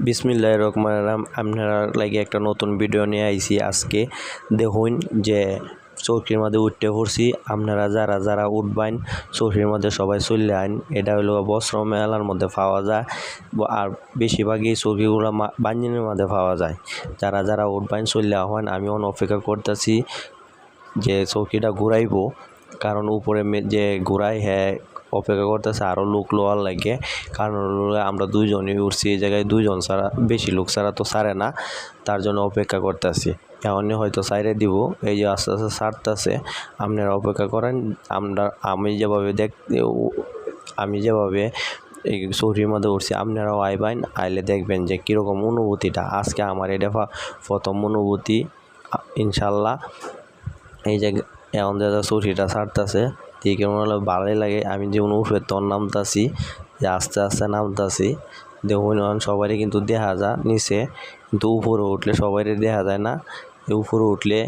বিসমিল্লাহ রহমান রাম আপনারা লাগে একটা নতুন ভিডিও নিয়ে আইছি আজকে। দেখুন যে চৌকির মধ্যে উঠতে পড়ছি। আপনারা যারা যারা উঠবেন, চৌকির মধ্যে সবাই চললে আইন। এটা হলো বস্ত্র মেলার মধ্যে পাওয়া যায়। আর বেশিরভাগই চৌকিগুলো বাঞ্জিনের মধ্যে পাওয়া যায়। যারা যারা উঠবেন চললে হন আমি অপেক্ষা করতেছি যে চৌকিটা ঘুরাইবো। কারণ উপরে যে ঘুরাই হ্যাঁ অপেক্ষা করতেছে আরও লোক লোয়ার লাগে। কারণ আমরা দুইজনই উঠছি এই জায়গায় দুইজন ছাড়া, বেশি লোক ছাড়া তো ছাড়ে না। তার জন্য অপেক্ষা করতেছি। এখনই হয়তো সাইডে দিব। এই যে আস্তে আস্তে ছাড়তেছে, আপনারা অপেক্ষা করেন। আমরা, আমি যেভাবে দেখ, আমি যেভাবে এই চৌরির মধ্যে উঠছি আপনারাও আইবেন, আইলে দেখবেন যে কীরকম অনুভূতিটা। আজকে আমার এটা প্রথম অনুভূতি ইনশাল্লাহ। এই যে এখন যে চৌরিটা ছাড়তেছে দিকে মনে হলো? ভালোই লাগে। আমি যেমন উঠবে তোর নামতাছি, যে আস্তে আস্তে নামতাছি, দেখুন সবারই কিন্তু দেখা যায় নিচে। কিন্তু উপরে উঠলে সবারই দেখা যায় না। উপরে উঠলে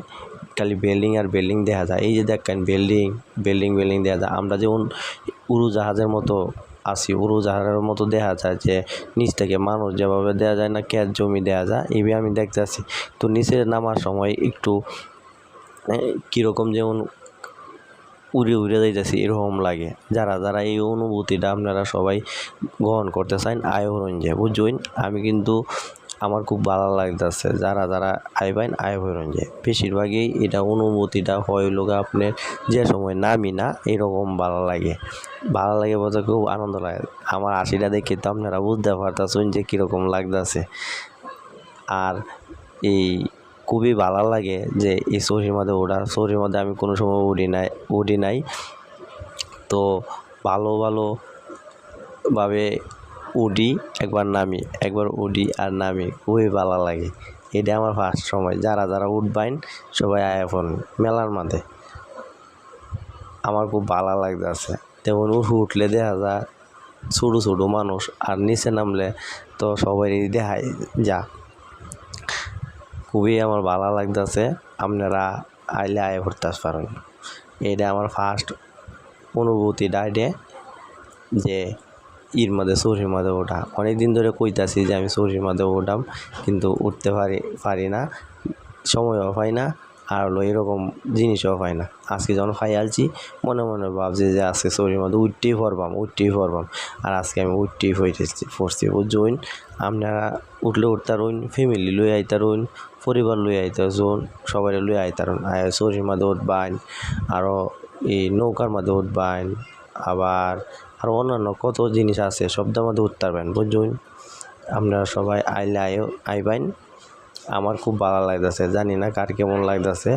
খালি বিল্ডিং আর বিল্ডিং দেখা যায়। এই যে দেখেন বিল্ডিং বিল্ডিং বিল্ডিং দেখা যায়। আমরা যেমন উড়োজাহাজের মতো আছি, উড়োজাহাজের মতো দেখা যায় যে নিচ থেকে মানুষ যেভাবে দেওয়া যায় না ক্যাচ জমি দেওয়া যায় এইভাবে আমি দেখতেছি। তো নিচে নামার সময় একটু কীরকম যেমন উড়ে উড়ে যাইতেছি, এরকম লাগে। যারা যারা এই অনুভূতিটা আপনারা সবাই গ্রহণ করতে চান আয়রঞ্জে বুঝবেন আমি কিন্তু আমার খুব ভালো লাগতেছে, যারা যারা আইবেন আয়রঞ্জে বেশিরভাগই এটা অনুভূতিটা হয় লোক আপনার যে সময় নামি না, এরকম ভালো লাগে। ভালো লাগে বলতে খুব আনন্দ লাগে। আমার হাসিটা দেখে তো আপনারা বুঝতে পারতেছেন যে কীরকম লাগতেছে। আর এই খুবই ভালো লাগে যে এই শরীর মধ্যে ওঠা শরীর মধ্যে আমি কোনো সময় উড়ি নাই উড়ি নাই। তো ভালো ভালো ভাবে উডি একবার নামি, একবার উডি আর নামি, খুবই ভালো লাগে। এটা আমার ফার্স্ট সময়। যারা যারা উঠবাইন সবাই আয়াফোন মেলার মাঝে আমার খুব ভালো লাগতেছে। তেমন উঠু উঠলে দেখা যায়, ছোটো ছোটো মানুষ আর নিচে নামলে তো সবাই দেখায় যা। খুবই আমার ভালো লাগতেছে, আপনারা আইলে আয় করতে পারেন। এটা আমার ফার্স্ট অনুভূতি এটা যে ইর মধ্যে চুরির মধ্যে ওঠা। অনেক দিন ধরে কইতাছি যে আমি চুরির মধ্যে ওঠাম কিন্তু উঠতে পারি পারি না, সময়ও পাই না, আর হলো এরকম জিনিসও পাই না। আজকে যখন পাই আলছি মনে মনে ভাবছি যে আজকে চুরির মধ্যে উঠতেই পারবাম উঠতেই পারবাম। আর আজকে আমি উঠতেই হইতেছি পড়ছি বুঝুন আপনারা উঠলে উঠতারুন ফ্যামিলি লই আইতারুন পরিবার লই আইতারুন সবাই লই আইতারুন আর চুরির মধ্যে উঠবান আরও এই নৌকার মধ্যে উঠবান আবার আরও অন্যান্য কত জিনিস আছে, সবদের মধ্যে উঠতে পারবেন বুঝুন আপনারা সবাই আইলে আইও আইবেন আমার খুব ভালো লাগতেছে, জানি না কার কেমন লাগতেছে,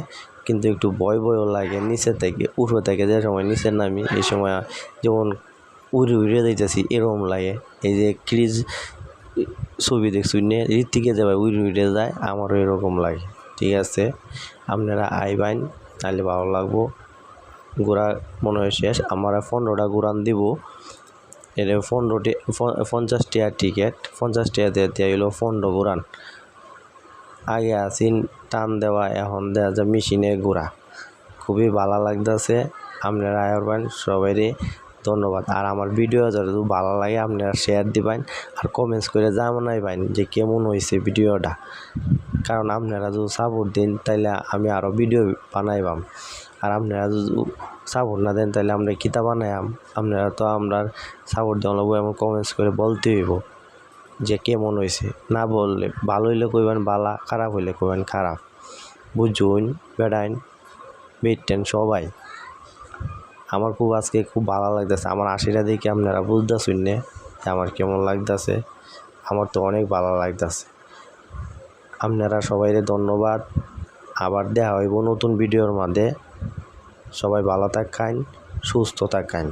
কিন্তু একটু ভয় ভয়ও লাগে নিচে থেকে উঠো থেকে যে সময় নিচে নামি এই সময় যেমন উড়ে উড়ে যাইতেছি, এরকম লাগে। এই যে ক্রিজ ছবি দেখছি, নে ঋতিকে যাবে উড়ে উড়ে যায়, আমারও এরকম লাগে। ঠিক আছে? আপনারা আইবেন তাহলে ভালো লাগবো। ঘোরা মনে হয় শেষ। আমার পনেরোটা ঘুরান দিব। এটা পনেরোটি পঞ্চাশ টাকা টিকিট পঞ্চাশ টাকা দিয়ে দিয়ে হলো পনেরো ঘুরান। আগে আসিন টান দেওয়া, এখন দেওয়া যায় মেশিনে ঘোরা। খুবই ভালো লাগতেছে। আপনারা আয়রবেন সবাইরে ধন্যবাদ। আর আমার ভিডিও যদি ভালো লাগে আপনারা শেয়ার দিবেন আর কমেন্টস করে জানাইবেন যে কেমন হয়েছে ভিডিওটা। কারণ আপনারা যদি সাপোর্ট দিন তাহলে আমি আরও ভিডিও বানাইবাম। আর আপনারা যদি সাপোর্ট না দেন তাহলে আমরা কিতা বানাইম আপনারা তো আমরা সাপোর্ট দেওয়া লাগবো এমন কমেন্টস করে বলতে হইব যে কেমন হয়েছে না বললে ভালো হইলে কইবেন বালা খারাপ হইলে কইবেন খারাপ। বুঝুন, বেড়াইন বেটেন সবাই। আমার খুব আজকে খুব ভালো লাগতেছে। আমার আশিটা দেখে আপনারা বুঝতেছেন না যে আমার কেমন লাগতেছে। আমার তো অনেক ভালো লাগতেছে। আপনারা সবাইকে ধন্যবাদ। আবার দেখা হইব নতুন ভিডিওর মধ্যে সবাই ভালো থাকেন, সুস্থ থাকেন।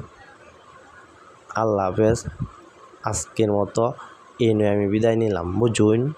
আল্লাহ হাফেজ। আজকের মতো এই নয় আমি বিদায় নিলাম। বুঝুন?